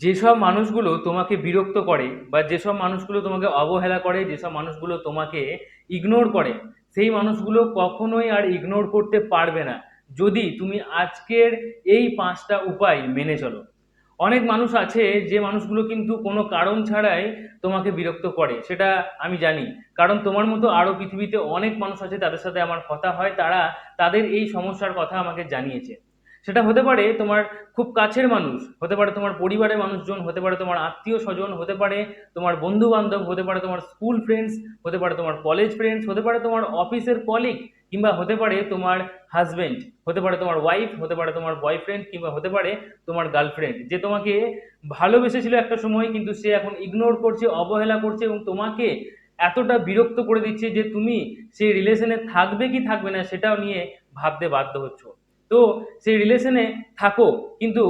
যেসব মানুষগুলো তোমাকে বিরক্ত করে বা যেসব মানুষগুলো তোমাকে অবহেলা করে, যেসব মানুষগুলো তোমাকে ইগনোর করে, সেই মানুষগুলো কখনোই আর ইগনোর করতে পারবে না। যদি তুমি আজকের এই পাঁচটা উপায় মেনে চলো। অনেক মানুষ আছে যে মানুষগুলো কিন্তু কোনো কারণ ছাড়াই তোমাকে বিরক্ত করে, সেটা আমি জানি। কারণ তোমার মতো আরও পৃথিবীতে অনেক মানুষ আছে, তাদের সাথে আমার কথা হয়, তারা তাদের এই সমস্যার কথা আমাকে জানিয়েছে। সেটা হতে পারে তোমার খুব কাছের মানুষ হতে পারে তোমার পরিবারের মানুষজন হতে পারে তোমার আত্মীয় স্বজন হতে পারে তোমার বন্ধু বান্ধব হতে পারে তোমার স্কুল ফ্রেন্ডস হতে পারে তোমার কলেজ ফ্রেন্ডস হতে পারে তোমার অফিসের কলিগ কিংবা হতে পারে তোমার হাজব্যান্ড হতে পারে তোমার ওয়াইফ হতে পারে তোমার বয়ফ্রেন্ড কিংবা হতে পারে তোমার গার্লফ্রেন্ড যে তোমাকে ভালোবেসেছিল একটা সময় কিন্তু সে এখন ইগনোর করছে অবহেলা করছে এবং তোমাকে এতটা বিরক্ত করে দিচ্ছে যে তুমি সেই রিলেশনে থাকবে কি থাকবে না সেটাও নিয়ে ভাবতে বাধ্য হচ্ছ তো সেই রিলেশনে থাকো, কিন্তু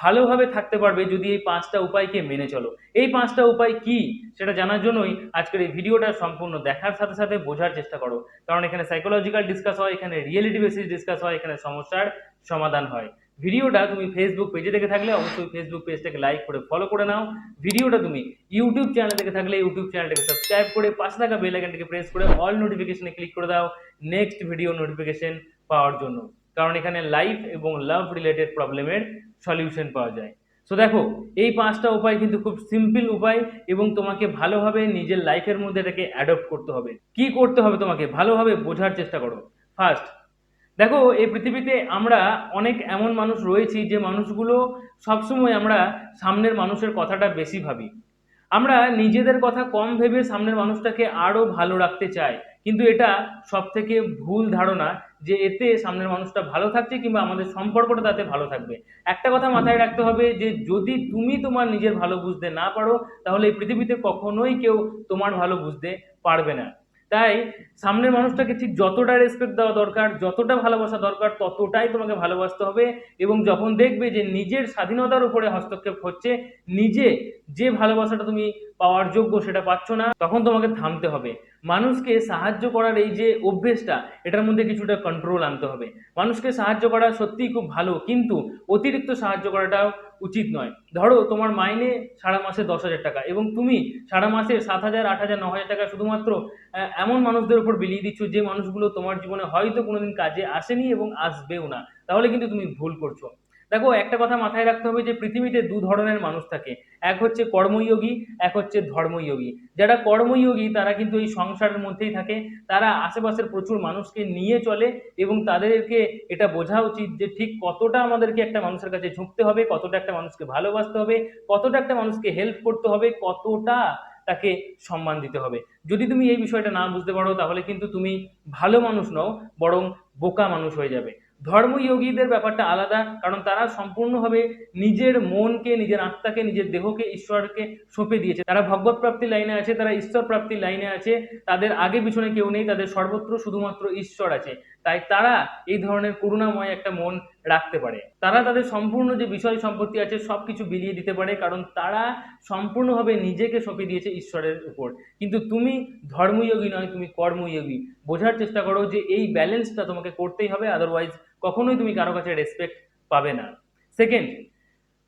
ভালোভাবে থাকতে পারবে যদি এই পাঁচটা উপায়কে মেনে চলো। এই পাঁচটা উপায় কি? সেটা জানার জন্যই আজকের এই ভিডিওটা সম্পূর্ণ দেখার সাথে সাথে বোঝার চেষ্টা করো। কারণ এখানে সাইকোলজিক্যাল ডিসকাস হয়, এখানে রিয়েলিটি বেসিস ডিসকাস হয়, এখানে সমস্যার সমাধান হয়। ভিডিওটা তুমি ফেসবুক পেজে দেখে থাকলে অবশ্যই ফেসবুক পেজটাকে লাইক করে ফলো করে নাও। ভিডিওটা তুমি ইউটিউব চ্যানেল দেখে থাকলে ইউটিউব চ্যানেলটাকে সাবস্ক্রাইব করে পাশে থাকা বেল আইকনটাকে প্রেস করে অল নোটিফিকেশনে ক্লিক করে দাও। নেক্সট ভিডিও নোটিফিকেশন পাওয়ার জন্য। কারণ এখানে লাইফ এবং লাভ রিলেটেড প্রবলেমের সলিউশন পাওয়া যায়। সো দেখো, এই পাঁচটা উপায় কিন্তু খুব সিম্পল উপায় এবং তোমাকে ভালোভাবে নিজের লাইফের মধ্যে এটাকে অ্যাডপ্ট করতে হবে। কি করতে হবে তোমাকে? ভালোভাবে বোঝার চেষ্টা করো। ফার্স্ট দেখো, এই পৃথিবীতে আমরা অনেক এমন মানুষ রয়েছি যে মানুষগুলো সবসময় আমরা সামনের মানুষের কথাটা বেশি ভাবি। আমরা নিজেদের কথা কম ভেবে সামনের মানুষটাকে আরও ভালো রাখতে চাই। কিন্তু এটা সব থেকে ভুল ধারণা যে এতে সামনের মানুষটা ভালো থাকছে কিংবা আমাদের সম্পর্কটা তাতে ভালো থাকবে। একটা কথা মাথায় রাখতে হবে যে যদি তুমি তোমার নিজের ভালো বুঝতে না পারো, তাহলে এই পৃথিবীতে কখনোই কেউ তোমার ভালো বুঝতে পারবে না। তাই সামনের মানুষটাকে ঠিক যতটা রেসপেক্ট দেওয়া দরকার, যতটা ভালোবাসা দরকার, ততটাই তোমাকে ভালোবাসতে হবে এবং যখন দেখবে যে নিজের স্বাধীনতার উপরে হস্তক্ষেপ হচ্ছে, নিজে যে ভালোবাসাটা তুমি পাওয়ার যোগ্য সেটা পাচ্ছ না, তখন তোমাকে থামতে হবে। মানুষকে সাহায্য করার এই যে অভ্যেসটা, এটার মধ্যে কিছুটা কন্ট্রোল আনতে হবে। মানুষকে সাহায্য করা সত্যিই খুব ভালো, কিন্তু অতিরিক্ত সাহায্য করাটাও উচিত নয়। ধরো, তোমার মাইনে সারা মাসে দশ হাজার টাকা এবং তুমি সারা মাসে সাত হাজার, আট হাজার, ন হাজার টাকা শুধুমাত্র এমন মানুষদের উপর বিলিয়ে দিচ্ছ যে মানুষগুলো তোমার জীবনে হয়তো কোনোদিন কাজে আসেনি এবং আসবেও না। তাহলে কিন্তু তুমি ভুল করছ। দেখো, একটা কথা মাথায় রাখতে হবে যে পৃথিবীতে দু ধরনের মানুষ থাকে। এক হচ্ছে কর্মযোগী, এক হচ্ছে ধর্মযোগী। যারা কর্মযোগী, তারা কিন্তু এই সংসারের মধ্যেই থাকে। তারা আশেপাশের প্রচুর মানুষকে নিয়ে চলে এবং তাদেরকে এটা বোঝা উচিত যে ঠিক কতটা আমাদেরকে একটা মানুষের কাছে ঝুঁকতে হবে, কতটা একটা মানুষকে ভালোবাসতে হবে, কতটা একটা মানুষকে হেল্প করতে হবে, কতটা তাকে সম্মান দিতে হবে। যদি তুমি এই বিষয়টা না বুঝতে পারো, তাহলে কিন্তু তুমি ভালো মানুষ নও, বরং বোকা মানুষ হয়ে যাবে। ধর্মযোগীদের ব্যাপারটা আলাদা, কারণ তারা সম্পূর্ণভাবে নিজের মনকে, নিজের আত্মাকে, নিজের দেহকে, ঈশ্বরকে সঁপে দিয়েছে। তারা ভগবত প্রাপ্তির লাইনে আছে, তারা ঈশ্বর প্রাপ্তির লাইনে আছে, তাদের আগে পিছনে কেউ নেই, তাদের সর্বত্র শুধুমাত্র ঈশ্বর আছে। তাই তারা এই ধরনের করুণাময় একটা মন রাখতে পারে। তারা তাদের সম্পূর্ণ যে বিষয় সম্পত্তি আছে সব কিছু বিলিয়ে দিতে পারে, কারণ তারা সম্পূর্ণভাবে নিজেকে সঁপে দিয়েছে ঈশ্বরের উপর। কিন্তু তুমি ধর্মযোগী নয়, তুমি কর্মযোগী। বোঝার চেষ্টা করো যে এই ব্যালেন্সটা তোমাকে করতেই হবে আদারওয়াইজ কখনোই তুমি কারও কাছে রেসপেক্ট পাবে না। সেকেন্ড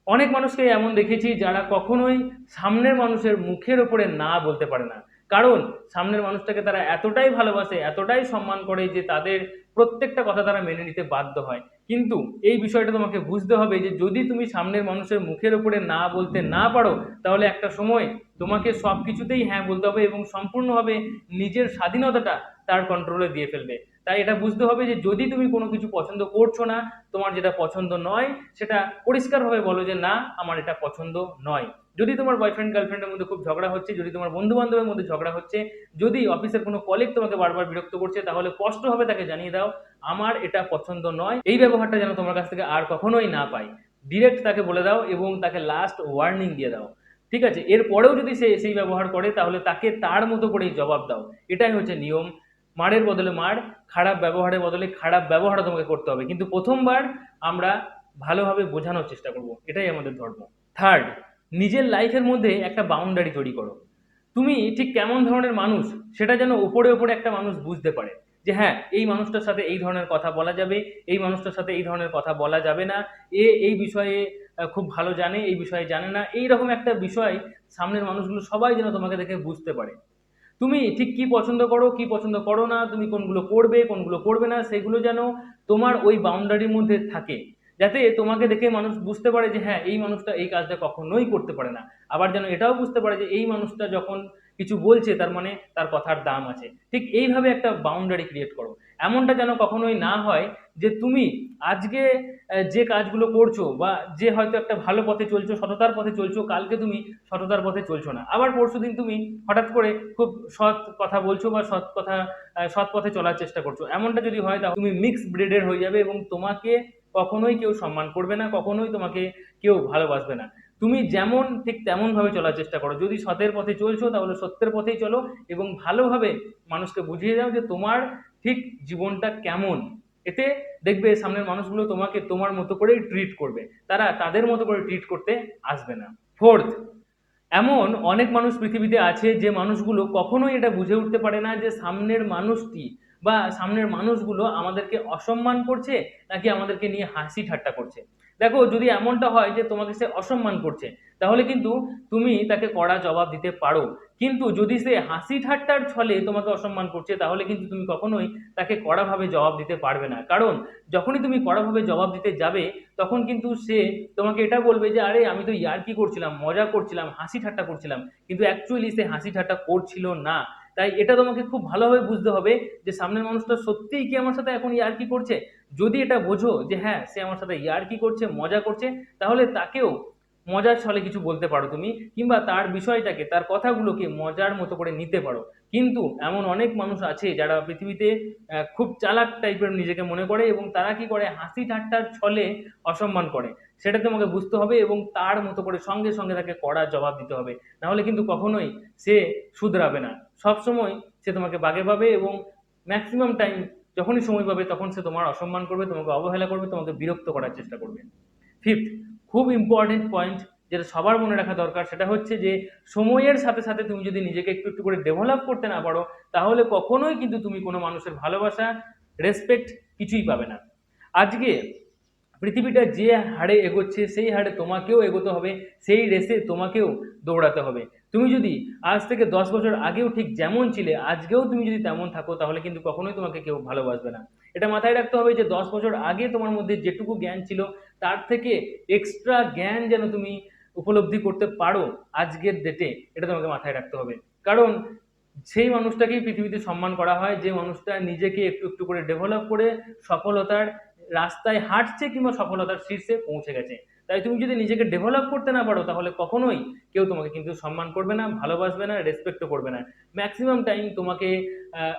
অনেক মানুষকে এমন দেখেছি যারা কখনোই সামনের মানুষের মুখের ওপরে না বলতে পারে না। কারণ সামনের মানুষটাকে তারা এতটাই ভালোবাসে, এতটাই সম্মান করে যে তাদের প্রত্যেকটা কথা তারা মেনে নিতে বাধ্য হয়। কিন্তু এই বিষয়টা তোমাকে বুঝতে হবে যে যদি তুমি সামনের মানুষের মুখের ওপরে না বলতে না পারো, তাহলে একটা সময় তোমাকে সব কিছুতেই হ্যাঁ বলতে হবে এবং সম্পূর্ণভাবে নিজের স্বাধীনতাটা তার কন্ট্রোলে দিয়ে ফেলবে। তাই এটা বুঝতে হবে যে যদি তুমি কোনো কিছু পছন্দ করছ না, তোমার যেটা পছন্দ নয়, সেটা পরিষ্কারভাবে বলো যে না, আমার এটা পছন্দ নয়। যদি তোমার বয়ফ্রেন্ড গার্লফ্রেন্ডের মধ্যে খুব ঝগড়া হচ্ছে, যদি তোমার বন্ধু বান্ধবের মধ্যে ঝগড়া হচ্ছে, যদি অফিসের কোনো কলিগ তোমাকে বারবার বিরক্ত করছে, তাহলে স্পষ্টভাবে তাকে জানিয়ে দাও, আমার এটা পছন্দ নয়। এই ব্যবহারটা যেন তোমার কাছ থেকে আর কখনোই না পাই ডিরেক্ট তাকে বলে দাও এবং তাকে লাস্ট ওয়ার্নিং দিয়ে দাও। ঠিক আছে? এরপরেও যদি সে সেই ব্যবহার করে, তাহলে তাকে তার মতো করেই জবাব দাও। এটাই হচ্ছে নিয়ম। মারের বদলে মার, খারাপ ব্যবহারের বদলে খারাপ ব্যবহার তোমাকে করতে হবে। কিন্তু প্রথমবার আমরা ভালোভাবে বোঝানোর চেষ্টা করব। এটাই আমাদের ধর্ম। থার্ড নিজের লাইফের মধ্যে একটা বাউন্ডারি তৈরি করো। তুমি ঠিক কেমন ধরনের মানুষ, সেটা যেন ওপরে ওপরে একটা মানুষ বুঝতে পারে যে হ্যাঁ এই মানুষটার সাথে এই ধরনের কথা বলা যাবে, এই মানুষটার সাথে এই ধরনের কথা বলা যাবে না, এ এই বিষয়ে খুব ভালো জানে, এই বিষয়ে জানে না এই রকম একটা বিষয় সামনের মানুষগুলো সবাই যেন তোমাকে দেখে বুঝতে পারে। তুমি ঠিক কি পছন্দ করো, কি পছন্দ করো না, তুমি কোনগুলো করবে কোনগুলো করবে না, সেগুলো যেন তোমার ওই বাউন্ডারির মধ্যে থাকে। যাতে তোমাকে দেখে মানুষ বুঝতে পারে যে হ্যাঁ এই মানুষটা এই কাজটা কখনোই করতে পারে না। আবার যেন এটাও বুঝতে পারে যে এই মানুষটা যখন কিছু বলছে, তার মানে তার কথার দাম আছে। ঠিক এইভাবে একটা বাউন্ডারি ক্রিয়েট করো। এমনটা যেন কখনোই না হয় যে তুমি আজকে যে কাজগুলো করছ বা যে হয়তো একটা ভালো পথে চলছো, সততার পথে চলছো, কালকে তুমি সততার পথে চলছো না। আবার পরশুদিন তুমি হঠাৎ করে খুব সৎ কথা বলছো বা সৎ কথা সৎ পথে চলার চেষ্টা করছ। এমনটা যদি হয় তাহলে তুমি মিক্স ব্রেডের হয়ে যাবে এবং তোমাকে কখনোই কেউ সম্মান করবে না, কখনোই তোমাকে কেউ ভালোবাসবে না। তুমি যেমন ঠিক তেমন ভাবে চলার চেষ্টা করো। যদি সতের পথে চলছো, তাহলে সত্যের পথেই চলো এবং ভালোভাবে মানুষকে বুঝিয়ে দাও যে তোমার ঠিক জীবনটা কেমন। এতে দেখবে সামনের মানুষগুলো তোমাকে তোমার মতো করেই ট্রিট করবে। তারা তাদের মতো করে ট্রিট করতে আসবে না। ফোর্থ এমন অনেক মানুষ পৃথিবীতে আছে যে মানুষগুলো কখনোই এটা বুঝে উঠতে পারে না যে সামনের মানুষটি বা সামনের মানুষগুলো আমাদেরকে অসম্মান করছে নাকি আমাদেরকে নিয়ে হাসি ঠাট্টা করছে? দেখো, যদি এমনটা হয় যে তোমাকে সে অসম্মান করছে, তাহলে কিন্তু তুমি তাকে কড়া জবাব দিতে পারো। কিন্তু যদি সে হাসি ঠাট্টার ছলে তোমাকে অসম্মান করছে, তাহলে কিন্তু তুমি কখনোই তাকে কড়াভাবে জবাব দিতে পারবে না। কারণ, যখনই তুমি কড়াভাবে জবাব দিতে যাবে, তখন কিন্তু সে তোমাকে এটা বলবে যে, আরে, আমি তো ইয়ার্কি করছিলাম, মজা করছিলাম, হাসি ঠাট্টা করছিলাম। কিন্তু অ্যাকচুয়ালি সে হাসি ঠাট্টা করছিল না। তাই এটা তোমাকে খুব ভালোভাবে বুঝতে হবে যে সামনের মানুষটা সত্যিই কি আমার সাথে এখন ইয়ার্কি করছে? যদি এটা বোঝো যে হ্যাঁ সে আমার সাথে ইয়ার্কি করছে, মজা করছে, তাহলে তাকেও মজার ছলে কিছু বলতে পারো তুমি কিংবা তার বিষয়টাকে, তার কথাগুলোকে মজার মতো করে নিতে পারো। কিন্তু এমন অনেক মানুষ আছে যারা পৃথিবীতে খুব চালাক টাইপের নিজেকে মনে করে এবং তারা কি করে? হাসি ঠাট্টার ছলে অসম্মান করে। সেটা তোমাকে বুঝতে হবে এবং তার মতো করে সঙ্গে সঙ্গে তাকে কড়া জবাব দিতে হবে। নাহলে কিন্তু কখনোই সে শুধরাবে না। সবসময় সে তোমাকে বাগে পাবে এবং ম্যাক্সিমাম টাইম যখনই সময় পাবে তখন সে তোমার অসম্মান করবে, তোমাকে অবহেলা করবে, তোমাকে বিরক্ত করার চেষ্টা করবে। ফিফথ খুব ইম্পর্টেন্ট পয়েন্ট যেটা সবার মনে রাখা দরকার সেটা হচ্ছে যে সময়ের সাথে সাথে তুমি যদি নিজেকে একটু একটু করে ডেভেলপ করতে না পারো, তাহলে কখনোই কিন্তু তুমি কোনো মানুষের ভালোবাসা রেসপেক্ট কিছুই পাবে না। আজকে পৃথিবীটা যে হারে এগোচ্ছে, সেই হারে তোমাকেও এগোতে হবে, সেই রেসে তোমাকেও দৌড়াতে হবে। তুমি যদি আজ থেকে দশ বছর আগেও ঠিক যেমন ছিলে, আজকেও তুমি যদি তেমন থাকো, তাহলে কিন্তু কখনোই তোমাকে কেউ ভালোবাসবে না। এটা মাথায় রাখতে হবে যে দশ বছর আগে তোমার মধ্যে যেটুকু জ্ঞান ছিল, তার থেকে এক্সট্রা জ্ঞান যেন তুমি উপলব্ধি করতে পারো আজকের ডেটে এটা তোমাকে মাথায় রাখতে হবে। কারণ সেই মানুষটাকেই পৃথিবীতে সম্মান করা হয়, যে মানুষটা নিজেকে একটু একটু করে ডেভেলপ করে সফলতার রাস্তায় হাঁটছে কিংবা সফলতার শীর্ষে পৌঁছে গেছে। তাই তুমি যদি নিজেকে ডেভেলপ করতে না পারো, তাহলে কখনোই কেউ তোমাকে কিন্তু সম্মান করবে না, ভালোবাসবে না রেসপেক্টও করবে না। ম্যাক্সিমাম টাইম তোমাকে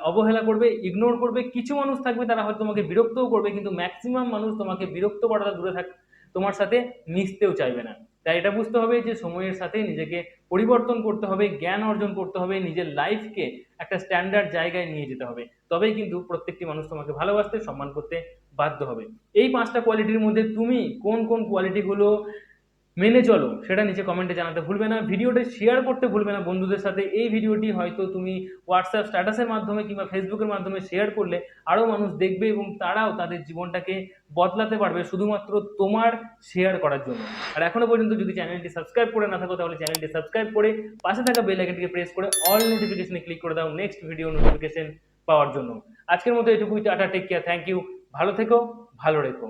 অবহেলা করবে ইগনোর করবে, কিছু মানুষ থাকবে তারা হয়তো তোমাকে বিরক্তও করবে, কিন্তু ম্যাক্সিমাম মানুষ তোমাকে বিরক্ত করাটা দূরে থাক, তোমার সাথে মিশতেও চাইবে না। তাই এটা বুঝতে হবে যে সময়ের সাথে নিজেকে পরিবর্তন করতে হবে, জ্ঞান অর্জন করতে হবে, নিজের লাইফকে একটা স্ট্যান্ডার্ড জায়গায় নিয়ে যেতে হবে। তবেই কিন্তু প্রত্যেকটি মানুষ তোমাকে ভালোবাসতে, সম্মান করতে বাধ্য হবে। এই পাঁচটা কোয়ালিটির মধ্যে তুমি কোন কোন কোয়ালিটিগুলো মেনে চলো, সেটা নিচে কমেন্টে জানাতে ভুলবে না। ভিডিওটা শেয়ার করতে ভুলবে না বন্ধুদের সাথে। এই ভিডিওটি হয়তো তুমি হোয়াটসঅ্যাপ স্ট্যাটাসের মাধ্যমে কিংবা ফেসবুকের মাধ্যমে শেয়ার করলে আরও মানুষ দেখবে এবং তারাও তাদের জীবনটাকে বদলাতে পারবে শুধুমাত্র তোমার শেয়ার করার জন্য। আর এখনও পর্যন্ত যদি চ্যানেলটি সাবস্ক্রাইব করে না থাকো, তাহলে চ্যানেলটি সাবস্ক্রাইব করে পাশে থাকা বেল আইকনটিকে প্রেস করে অল নোটিফিকেশনে ক্লিক করে দাও। নেক্সট ভিডিও নোটিফিকেশন পাওয়ার জন্য। আজকের মতো এটুকুই tata take care thank you ভালো থেকো ভালো রেখো।